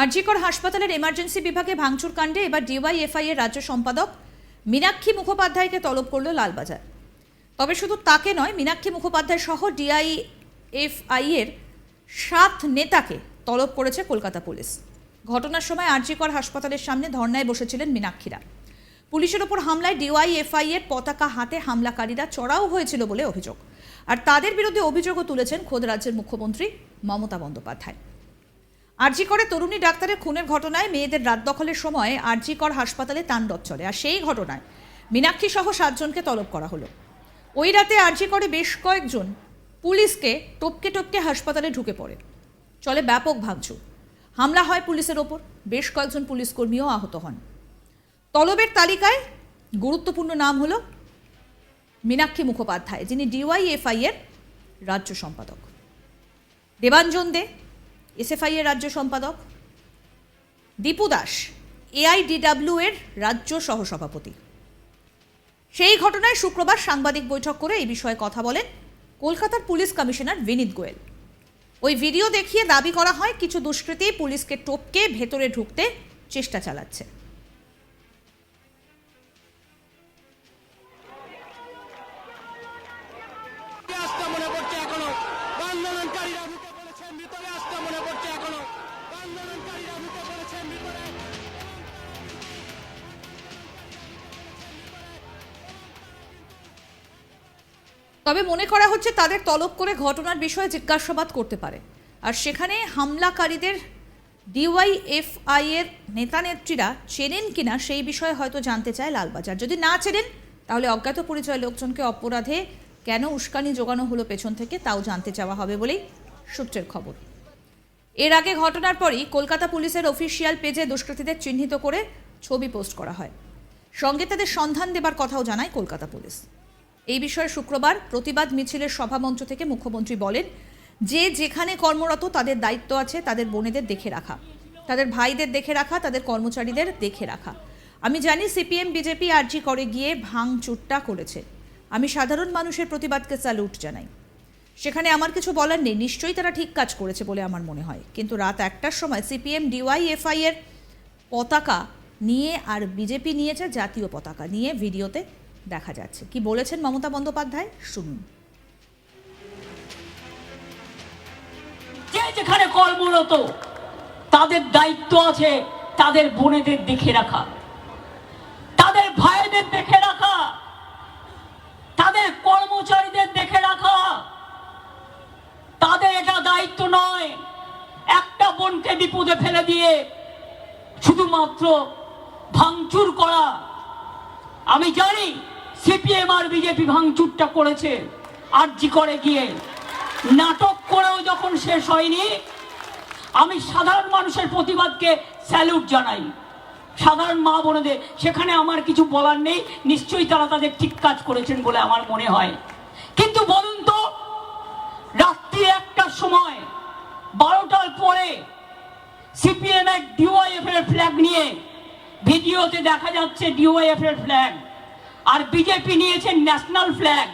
আরজিকর হাসপাতালের এমার্জেন্সি বিভাগে ভাঙচুর কাণ্ডে এবার ডিওয়াইএফআই এর রাজ্য সম্পাদক মীনাক্ষী মুখোপাধ্যায়কে তলব করল লালবাজার। তবে শুধু তাকে নয়, মীনাক্ষী মুখোপাধ্যায় সহ ডিআইএফআই এর সাত নেতাকে তলব করেছে কলকাতা পুলিশ। ঘটনার সময় আরজিকর হাসপাতালের সামনে ধর্নায় বসেছিলেন মীনাক্ষীরা। পুলিশের ওপর হামলায় ডিওয়াইএফআই এর পতাকা হাতে হামলাকারীরা চড়াও হয়েছিল বলে অভিযোগ। আর তাদের বিরুদ্ধে অভিযোগও তুলেছেন খোদ রাজ্যের মুখ্যমন্ত্রী মমতা বন্দ্যোপাধ্যায়। আরজি করে তরুণী ডাক্তারের খুনের ঘটনায় মেয়েদের রাত দখলের সময় আরজি কর হাসপাতালে তাণ্ডব চলে, আর সেই ঘটনায় মীনাক্ষী সহ সাতজনকে তলব করা হলো। ওই রাতে আরজি করে বেশ কয়েকজন পুলিশকে টপকে টপকে হাসপাতালে ঢুকে পড়ে। চলে ব্যাপক ভাঙচুর। হামলা হয় পুলিশের ওপর, বেশ কয়েকজন পুলিশ কর্মীও আহত হন। তলবের তালিকায় গুরুত্বপূর্ণ নাম হলো মীনাক্ষী মুখোপাধ্যায়, যিনি ডিওয়াইএফআই এর রাজ্য সম্পাদক। দেবাঞ্জন দে এসএফআই এর রাজ্য সম্পাদক। দীপু দাস, এআইডিডাব্লিউ এর রাজ্য সহসভাপতি। সেই ঘটনায় শুক্রবার সাংবাদিক বৈঠক করে এই বিষয়ে কথা বলেন কলকাতার পুলিশ কমিশনার বিনীত গোয়েল। ওই ভিডিও দেখিয়ে দাবি করা হয়, কিছু দুষ্কৃতী পুলিশকে টপকে ভেতরে ঢুকতে চেষ্টা চালাচ্ছে। তবে মনে করা হচ্ছে তাদের তলব করে ঘটনার বিষয়ে জিজ্ঞাসাবাদ করতে পারে। আর সেখানে হামলাকারীদের ডিওয়াইএফআই এর নেতা নেত্রীরা চেনেন কিনা সেই বিষয়ে হয়তো জানতে চায় লালবাজার। যদি না চেনেন, তাহলে অজ্ঞাত পরিচয় লোকজনকে অপরাধে কেন উস্কানি জোগানো হলো পেছন থেকে তাও জানতে চাওয়া হবে বলেই সূত্রের খবর। এর আগে ঘটনার পরই কলকাতা পুলিশের অফিসিয়াল পেজে দুষ্কৃতীদের চিহ্নিত করে ছবি পোস্ট করা হয়। সঙ্গে তাদের সন্ধান দেবার কথাও জানায় কলকাতা পুলিশ। এই বিষয়ে শুক্রবার প্রতিবাদ মিছিলের সভামঞ্চ থেকে মুখ্যমন্ত্রী বলেন, যে যেখানে কর্মরত তাদের দায়িত্ব আছে, তাদের বোনেদের দেখে রাখা। তাদের ভাইদের দেখে রাখা, তাদের কর্মচারীদের দেখে রাখা। আমি জানি সিপিএম, বিজেপি আরজি করে গিয়ে ভাঙচুরটা করেছে। আমি সাধারণ মানুষের প্রতিবাদকে স্যালুট জানাই। সেখানে আমার কিছু বলার নেই। নিশ্চয়ই তারা ঠিক কাজ করেছে বলে আমার মনে হয়। কিন্তু রাত একটার সময় সিপিএম ডিওয়াইএফআই এর পতাকা নিয়ে আর বিজেপি নিয়েছে জাতীয় পতাকা নিয়ে ভিডিওতে দেখা যাচ্ছে। কি বলেছেন মমতা বন্দ্যোপাধ্যায়? শুনুন। যে যেখানে কর্মরত তাদের দায়িত্ব আছে তাদের বোনেদের দেখে রাখা। তাদের ভাইদের দেখে রাখা। তাদের কর্মচারীদের দেখে রাখা। তাদের এটা দায়িত্ব নয়, একটা বোনকে বিপদে ফেলে দিয়ে শুধুমাত্র ভাঙচুর করা। আমি জানি সিপিএম আর বিজেপি ভাঙচুরটা করেছে, আরজি করে গিয়ে। নাটক করেও যখন শেষ হয়নি, আমি সাধারণ মানুষের প্রতিবাদকে স্যালুট জানাই। সাধারণ মা বোনেদের, সেখানে আমার কিছু বলার নেই, নিশ্চয়ই তারা তাদের ঠিক কাজ করেছেন বলে আমার মনে হয়। কিন্তু বলুন তো, রাত্রি একটার সময়, বারোটার পরে সিপিএম এক ডিওয়াইএফ এর ফ্ল্যাগ নিয়ে, ভিডিওতে দেখা যাচ্ছে ডিওয়াইএফ এর ফ্ল্যাগ আর বিজেপি নিয়েছে ন্যাশনাল ফ্ল্যাগ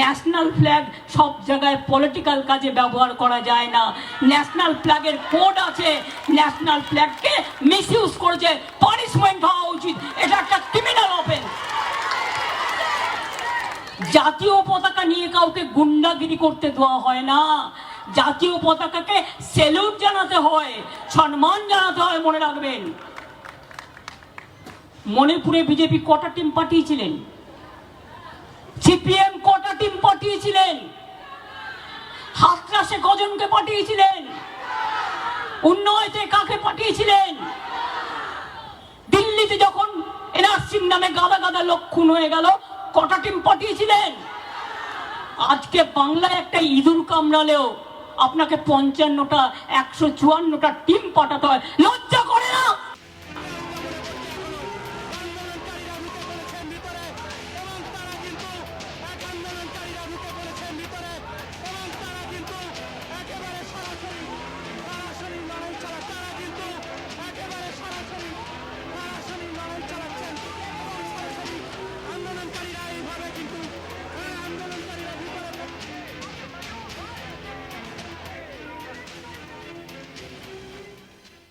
ন্যাশনাল ফ্ল্যাগ সব জায়গায় পলিটিক্যাল কাজে ব্যবহার করা যায় না। ন্যাশনাল ফ্ল্যাগের কোড আছে। ন্যাশনাল ফ্ল্যাগকে মিসইউজ করেছে। পানিশমেন্ট হওয়া উচিত। এটা একটা ক্রিমিনাল অফেন্স জাতীয় পতাকা নিয়ে কাউকে গুন্ডাগিরি করতে দেওয়া হয় না। জাতীয় পতাকাকে সেলুট জানাতে হয়। সম্মান জানাতে হয়, মনে রাখবেন। মণিপুরে বিজেপি কটা টিম পাঠিয়েছিলেন? সিপিএম কটা টিম পাঠিয়েছিলেন? হাতরাসে কজনকে পাঠিয়েছিলেন? উন্নয়তে কাকে পাঠিয়েছিলেন? দিল্লিতে যখন এনআরসির নামে গাদা গাদা লোক খুন হয়ে গেল, কটা টিম পাঠিয়েছিলেন? আজকে বাংলায় একটা ইঁদুর কামড়ালেও আপনাকে পঞ্চান্নটা, একশো চুয়ান্নটা টিম পাঠাতে হয়। লজ্জা